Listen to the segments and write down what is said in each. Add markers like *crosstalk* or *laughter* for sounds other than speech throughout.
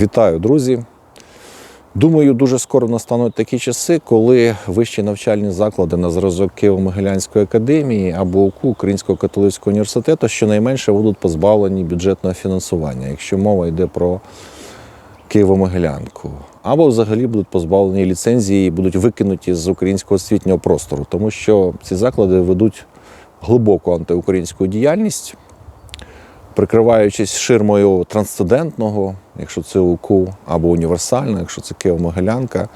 Вітаю, друзі! Думаю, дуже скоро настануть такі часи, коли вищі навчальні заклади на зразок Києво-Могилянської академії або УКУ Українського католицького університету щонайменше будуть позбавлені бюджетного фінансування, якщо мова йде про Києво-Могилянку. Або взагалі будуть позбавлені ліцензії і будуть викинуті з українського освітнього простору, тому що ці заклади ведуть глибоку антиукраїнську діяльність прикриваючись ширмою трансцендентного, якщо це УКУ, або універсальна, якщо це Києво-Могилянка,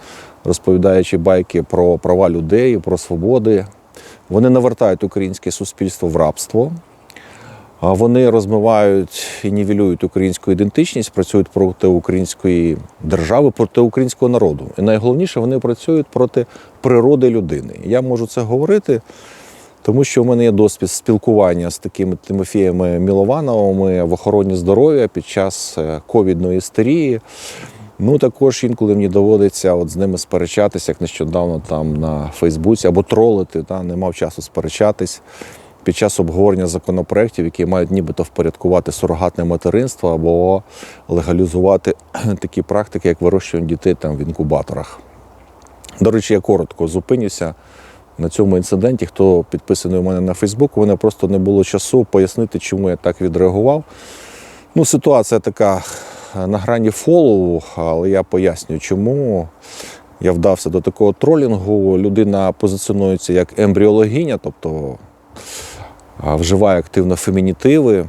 розповідаючи байки про права людей, про свободи. Вони навертають українське суспільство в рабство. Вони розмивають і нівелюють українську ідентичність, працюють проти української держави, проти українського народу. І найголовніше, вони працюють проти природи людини. Я можу це говорити, тому що в мене є досвід спілкування з такими Тимофіями Міловановими в охороні здоров'я під час е, ковідної істерії. Ну також інколи мені доводиться от з ними сперечатися, як нещодавно там на Фейсбуці або тролити, та не мав часу сперечатись під час обговорення законопроєктів, які мають нібито впорядкувати сурогатне материнство або легалізувати *clears throat* такі практики, як вирощування дітей там в інкубаторах. До речі, я коротко зупинюся на цьому інциденті. Хто підписаний у мене на Фейсбук, у мене просто не було часу пояснити, чому я так відреагував. Ну, ситуація така на грані фолу, але я пояснюю, чому. Я вдався до такого тролінгу. Людина позиціонується як ембріологиня, тобто вживає активно фемінітиви,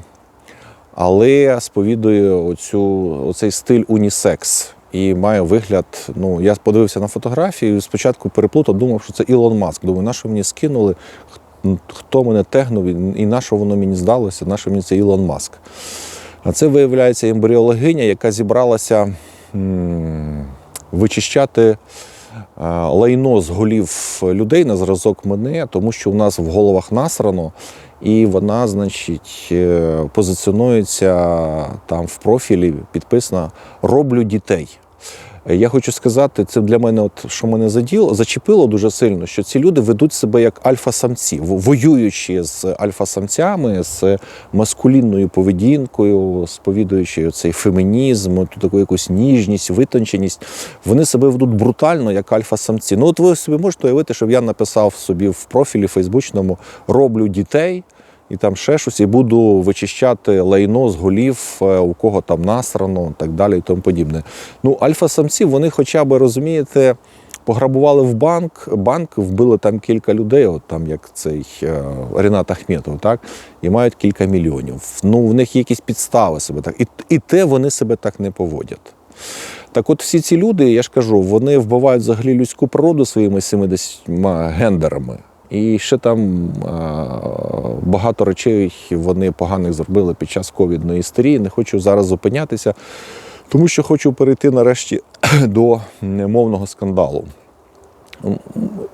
але сповідує оцю, оцей стиль унісекс. І має вигляд. Ну, я подивився на фотографії, спочатку переплутав, думав, що це Ілон Маск. Думаю, на що мені скинули, хто мене тегнув, і на що воно мені здалося, на що мені це Ілон Маск. А це виявляється ембріологиня, яка зібралася м, вичищати лайно з голів людей на зразок мене, тому що у нас в головах насрано, і вона, значить, е, позиціонується там в профілі, підписана Роблю дітей. Я хочу сказати, це для мене, от що мене заділо, зачепило дуже сильно, що ці люди ведуть себе як альфа-самці, воюючи з альфа-самцями, з маскулінною поведінкою, сповідуючи цей фемінізм, таку якусь ніжність, витонченість. Вони себе ведуть брутально, як альфа-самці. Ну, от ви собі можете уявити, щоб я написав собі в профілі фейсбучному роблю дітей. І там ще щось, і буду вичищати лайно з голів, е, у кого там насрано, так далі і тому подібне. Ну, альфа-самці, вони хоча б розумієте, пограбували в банк, банк вбили там кілька людей, от там як цей е, Ренат Ахметов, так, і мають кілька мільйонів. Ну, в них є якісь підстави себе так. І, і те вони себе так не поводять. Так от всі ці люди, я ж кажу, вони вбивають взагалі людську природу своїми 70 гендерами. І ще там багато речей вони поганих зробили під час ковідної істерії. Не хочу зараз зупинятися, тому що хочу перейти нарешті *clears throat* до мовного скандалу.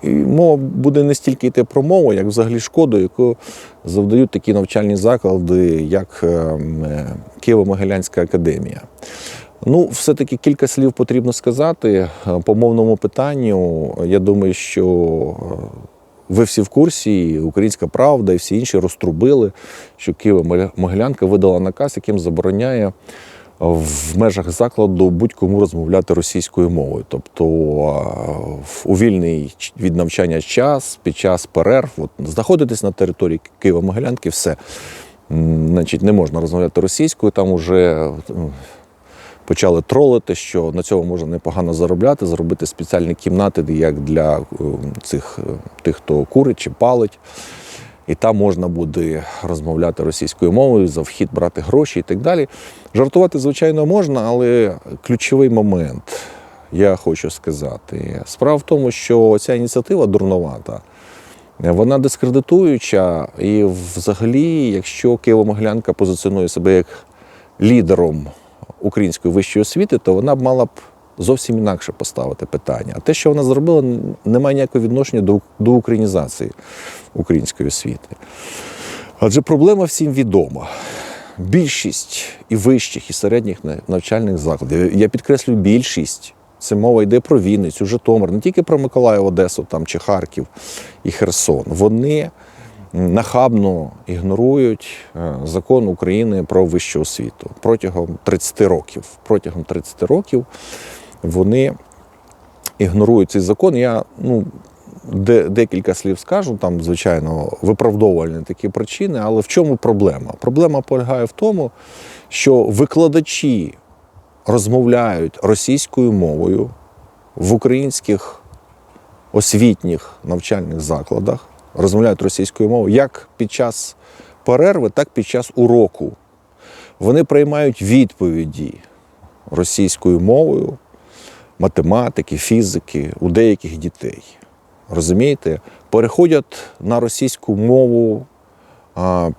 І мова буде не стільки йти про мову, як взагалі шкоду, яку завдають такі навчальні заклади, як ем, е, Києво-Могилянська академія. Ну, все-таки кілька слів потрібно сказати Е, по мовному питанню. Я думаю, що е, ви всі в курсі, і Українська Правда і всі інші розтрубили, що Києво-Могилянка видала наказ, яким забороняє в межах закладу будь-кому розмовляти російською мовою. Тобто у вільний від навчання час, під час перерв, от, знаходитесь на території Києво-Могилянки, все. Значить, не можна розмовляти російською, там уже почали тролити, що на цьому можна непогано заробляти, зробити спеціальні кімнати, як для е, цих е, тих, хто курить чи палить. І там можна буде розмовляти російською мовою, за вхід брати гроші і так далі. Жартувати, звичайно, можна, але ключовий момент, я хочу сказати. Справа в тому, що ця ініціатива дурновата. Вона дискредитуюча, і взагалі, якщо Києво-Могилянка позиціонує себе як лідером української вищої освіти, то вона б мала б зовсім інакше поставити питання. А те, що вона зробила, не має ніякого відношення до, до українізації української освіти. Адже проблема всім відома. Більшість і вищих, і середніх навчальних закладів, я підкреслюю більшість. Це мова йде про Вінницю, Житомир, не тільки про Миколаїв, Одесу там, чи Харків і Херсон. Вони нахабно ігнорують е, закон України про вищу освіту протягом 30 років. Протягом 30 років вони ігнорують цей закон. Я ну, де, декілька слів скажу, там, звичайно, виправдовувальні такі причини, але в чому проблема? Проблема полягає в тому, що викладачі розмовляють російською мовою в українських освітніх навчальних закладах, розмовляють російською мовою як під час перерви, так під час уроку. Вони приймають відповіді російською мовою, математики, фізики у деяких дітей. Розумієте? Переходять на російську мову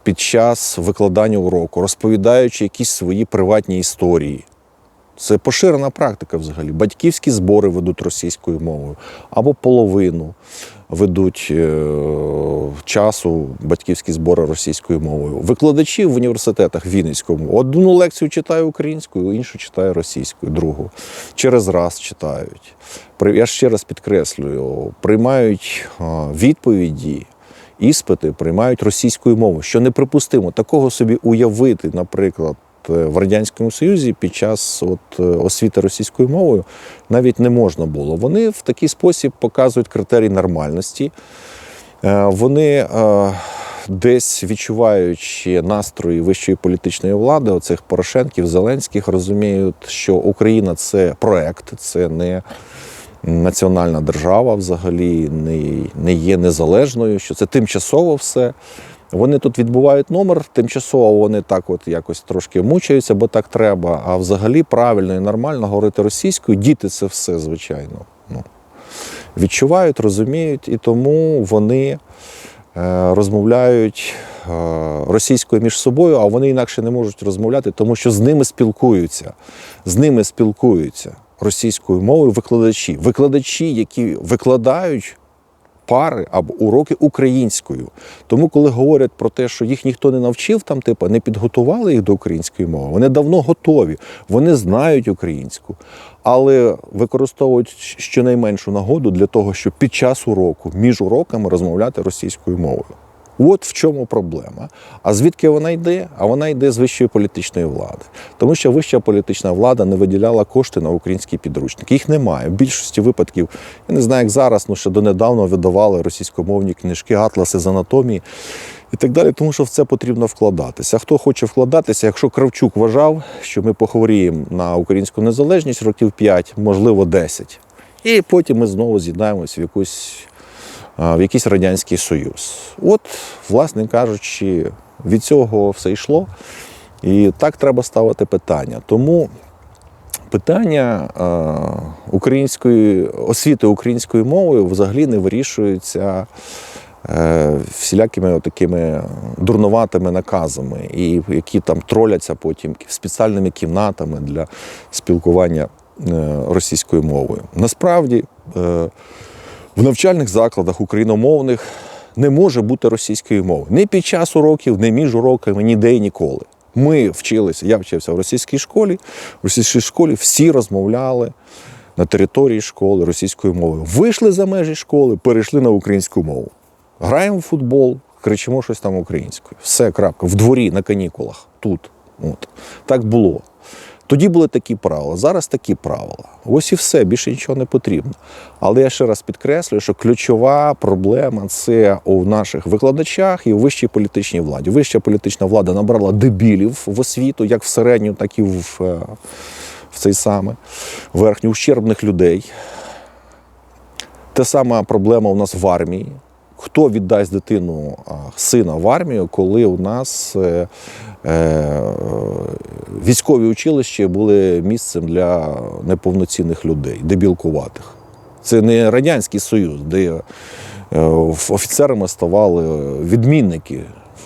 під час викладання уроку, розповідаючи якісь свої приватні історії. Це поширена практика взагалі. Батьківські збори ведуть російською мовою або половину ведуть е, часу батьківські збори російською мовою. Викладачі в університетах Вінницькому одну лекцію читає українською, іншу читає російською, другу. Через раз читають. Я ще раз підкреслюю, приймають відповіді. Іспити приймають російською мовою, що неприпустимо такого собі уявити, наприклад, в радянському Союзі під час от, е, освіти російською мовою навіть не можна було. Вони в такий спосіб показують критерій нормальності. Е, Вони е, десь відчуваючи настрої вищої політичної влади, оцих Порошенків, Зеленських, розуміють, що Україна це проект, це не національна держава взагалі не, не є незалежною, що це тимчасово все. Вони тут відбувають номер, тимчасово вони так от якось трошки мучаються, бо так треба. А взагалі правильно і нормально говорити російською. Діти це все, звичайно. Ну, відчувають, розуміють, і тому вони е, розмовляють е, російською між собою, а вони інакше не можуть розмовляти, тому що з ними спілкуються. З ними спілкуються російською мовою викладачі. Викладачі, які викладають пари або уроки українською. Тому, коли говорять про те, що їх ніхто не навчив, там, типу, не підготували їх до української мови, вони давно готові, вони знають українську, але використовують щонайменшу нагоду для того, щоб під час уроку, між уроками розмовляти російською мовою. От в чому проблема. А звідки вона йде? А вона йде з вищої політичної влади. Тому що вища політична влада не виділяла кошти на українські підручники. Їх немає. В більшості випадків, я не знаю, як зараз, ну ще донедавна видавали російськомовні книжки, атласи з анатомії і так далі, тому що в це потрібно вкладатися. Хто хоче вкладатися, якщо Кравчук вважав, що ми похворіємо на українську незалежність років 5, можливо, 10, і потім ми знову з'єднаємось в якусь в якийсь радянський союз. От, власне кажучи, від цього все йшло. І так треба ставити питання. Тому питання е, української освіти українською мовою взагалі не вирішується е, всілякими такими дурнуватими наказами, і які там троляться потім спеціальними кімнатами для спілкування е, російською мовою. Насправді. В навчальних закладах україномовних не може бути російської мови. Ні під час уроків, ні між уроками, ніде і ніколи. Ми вчилися, я вчився в російській школі. В російській школі всі розмовляли на території школи російською мовою. Вийшли за межі школи, перейшли на українську мову. Граємо в футбол, кричимо щось там українською. Все, крапка. В дворі, на канікулах, тут. От. Так було. Тоді були такі правила, зараз такі правила. Ось і все, більше нічого не потрібно. Але я ще раз підкреслюю, що ключова проблема це у наших викладачах і у вищій політичній владі. Вища політична влада набрала дебілів в освіту, як в середню, так і в, е, в цей саме верхню ущербних людей. Те сама проблема у нас в армії. Хто віддасть дитину сина в армію, коли у нас е, е, військові училища були місцем для неповноцінних людей, дебілкуватих? Це не Радянський Союз, де е, офіцерами ставали відмінники,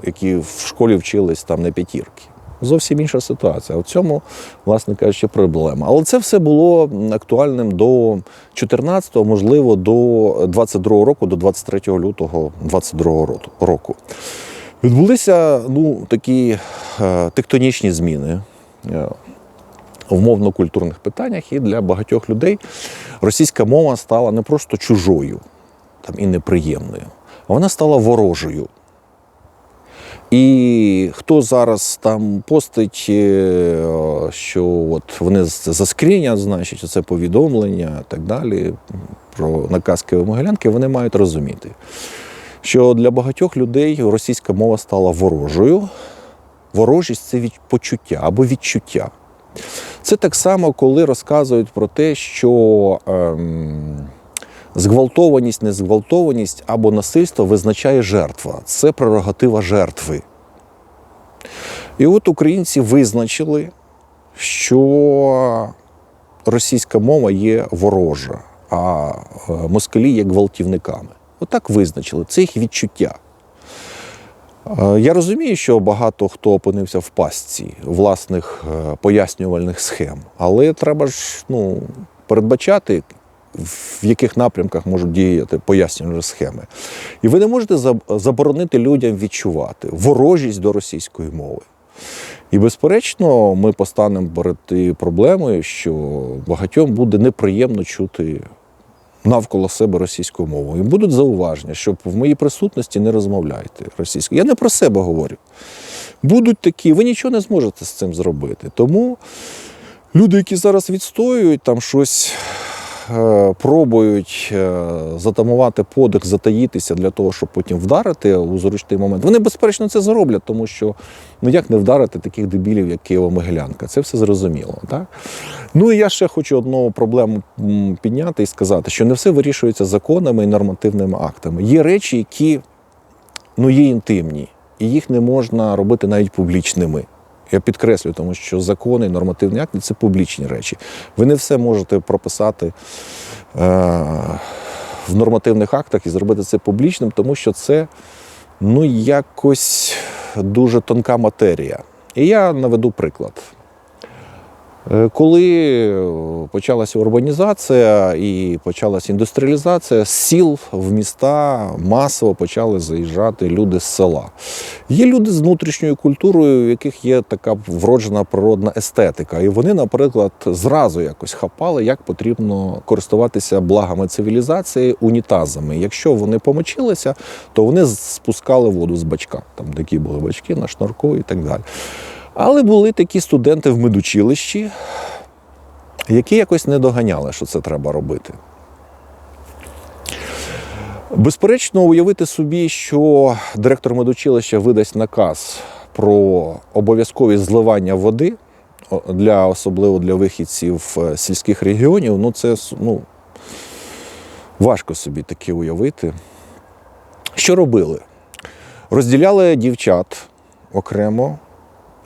які в школі вчились там на п'ятірки. Зовсім інша ситуація. У цьому, власне кажучи, проблема. Але це все було актуальним до 14-го, можливо, до 22-го року, до 23 лютого 22-го року. Відбулися ну, такі е, тектонічні зміни. Е, В мовно-культурних питаннях і для багатьох людей російська мова стала не просто чужою там, і неприємною, а вона стала ворожою. І хто зараз там постить, е, що от вони заскрінять, значить, це повідомлення і так далі про наказ Києво-Могилянки, вони мають розуміти, що для багатьох людей російська мова стала ворожою. Ворожість це від почуття або відчуття. Це так само, коли розказують про те, що ем, зґвалтованість, незґвалтованість або насильство визначає жертва. Це прерогатива жертви. І от українці визначили, що російська мова є ворожа, а е, москалі є гвалтівниками. Отак визначили. Це їх відчуття. Е, Я розумію, що багато хто опинився в пастці власних е, пояснювальних схем, але треба ж ну, передбачати, в яких напрямках можуть діяти пояснювальні схеми. І ви не можете заборонити людям відчувати ворожість до російської мови. І, безперечно, ми постанемо перед проблемою, що багатьом буде неприємно чути навколо себе російською мовою. І будуть зауваження, щоб в моїй присутності не розмовляйте російською. Я не про себе говорю. Будуть такі, ви нічого не зможете з цим зробити. Тому люди, які зараз відстоюють там щось. Е, Пробують е, затамувати подих, затаїтися для того, щоб потім вдарити у зручний момент. Вони, безперечно, це зроблять, тому що ну як не вдарити таких дебілів, як Києво-Могилянка? Це все зрозуміло. Так? Ну і я ще хочу одну проблему підняти і сказати, що не все вирішується законами і нормативними актами. Є речі, які ну, є інтимні, і їх не можна робити навіть публічними. Я підкреслюю, тому що закони, нормативні акти це публічні речі. Ви не все можете прописати е, в нормативних актах і зробити це публічним, тому що це ну, якось дуже тонка матерія. І я наведу приклад. Е, Коли почалася урбанізація і почалася індустріалізація, з сіл в міста масово почали заїжджати люди з села. Є люди з внутрішньою культурою, у яких є така вроджена природна естетика. І вони, наприклад, зразу якось хапали, як потрібно користуватися благами цивілізації унітазами. Якщо вони помочилися, то вони спускали воду з бачка. Там такі були бачки на шнурку і так далі. Але були такі студенти в медучилищі, які якось не доганяли, що це треба робити. Безперечно, уявити собі, що директор медучилища видасть наказ про обов'язковість зливання води для особливо для вихідців е, сільських регіонів, ну це ну, важко собі таке уявити. Що робили? Розділяли дівчат окремо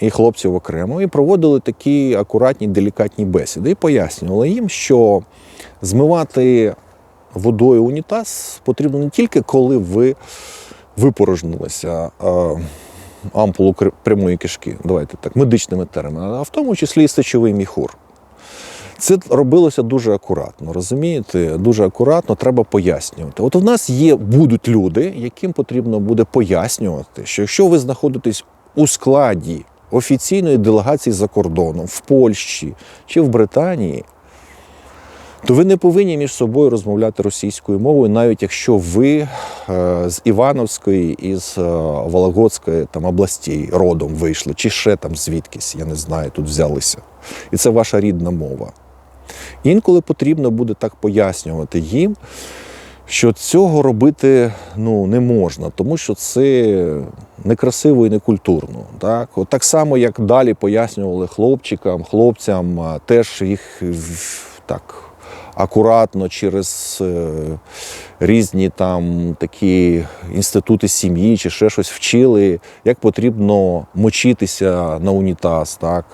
і хлопців окремо, і проводили такі акуратні, делікатні бесіди. І пояснювали їм, що змивати водою унітаз потрібно не тільки коли ви випорожнилися е, ампулу прямої кишки, давайте так, медичними термінами, а в тому числі і сечовий міхур. Це робилося дуже акуратно, розумієте? Дуже акуратно треба пояснювати. От у нас є будуть люди, яким потрібно буде пояснювати, що якщо ви знаходитесь у складі офіційної делегації за кордоном в Польщі чи в Британії, то ви не повинні між собою розмовляти російською мовою, навіть якщо ви е, з Івановської і з е, Вологодської там, областей родом вийшли, чи ще там звідкись, я не знаю, тут взялися. І це ваша рідна мова. Інколи потрібно буде так пояснювати їм, що цього робити ну, не можна, тому що це некрасиво і некультурно. Так? Так само, як далі пояснювали хлопчикам, хлопцям, теж їх так акуратно через е, різні там такі інститути сім'ї чи ще щось вчили, як потрібно мочитися на унітаз. Так?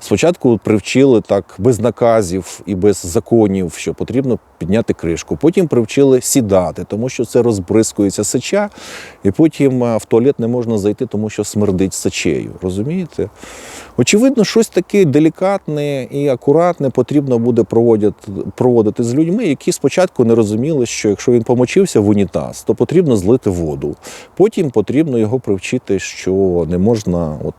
Спочатку привчили так без наказів і без законів, що потрібно підняти кришку. Потім привчили сідати, тому що це розбризкується сеча, і потім е, в туалет не можна зайти, тому що смердить сечею. Розумієте? Очевидно, щось таке делікатне і акуратне потрібно буде проводити, проводити з людьми, які спочатку не розуміли, що якщо він помочився в унітаз, то потрібно злити воду. Потім потрібно його привчити, що не можна от,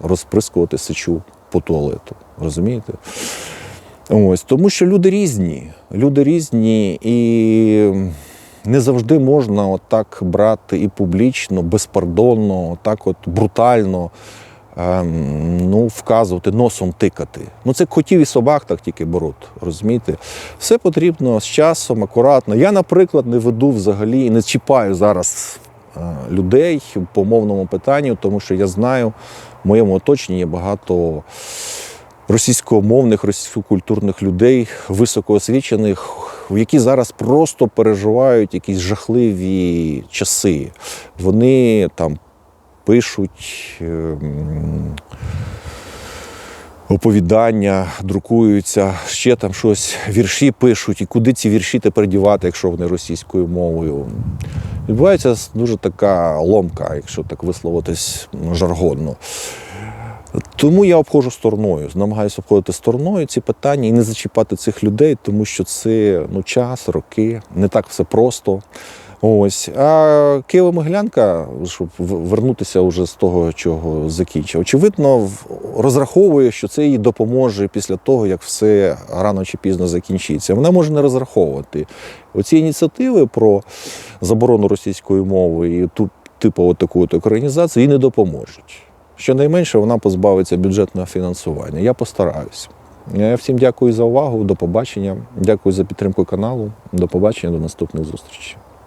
розприскувати сечу по туалету. Розумієте? Ось, тому що люди різні. Люди різні і не завжди можна отак брати і публічно, безпардонно, отак от брутально ну, вказувати, носом тикати. Ну, це котів і собак так тільки беруть, розумієте? Все потрібно з часом, акуратно. Я, наприклад, не веду взагалі і не чіпаю зараз е, людей по мовному питанню, тому що я знаю, в моєму оточенні є багато російськомовних, російськокультурних людей, високоосвічених, які зараз просто переживають якісь жахливі часи. Вони там пишуть. ем, Оповідання друкуються, ще там щось, вірші пишуть, і куди ці вірші тепер дівати, якщо вони російською мовою. Відбувається дуже така ломка, якщо так висловитись жаргонно. Тому я обходжу стороною, намагаюся обходити стороною ці питання і не зачіпати цих людей, тому що це ну, час, роки, не так все просто. Ось. А Києво-Могилянка, щоб вернутися вже з того, чого закінчив, очевидно, розраховує, що це їй допоможе після того, як все рано чи пізно закінчиться. Вона може не розраховувати. Оці ініціативи про заборону російської мови і ту типу таку українізацію їй не допоможуть. Щонайменше вона позбавиться бюджетного фінансування. Я постараюсь. Я всім дякую за увагу. До побачення. Дякую за підтримку каналу. До побачення, до наступних зустрічей.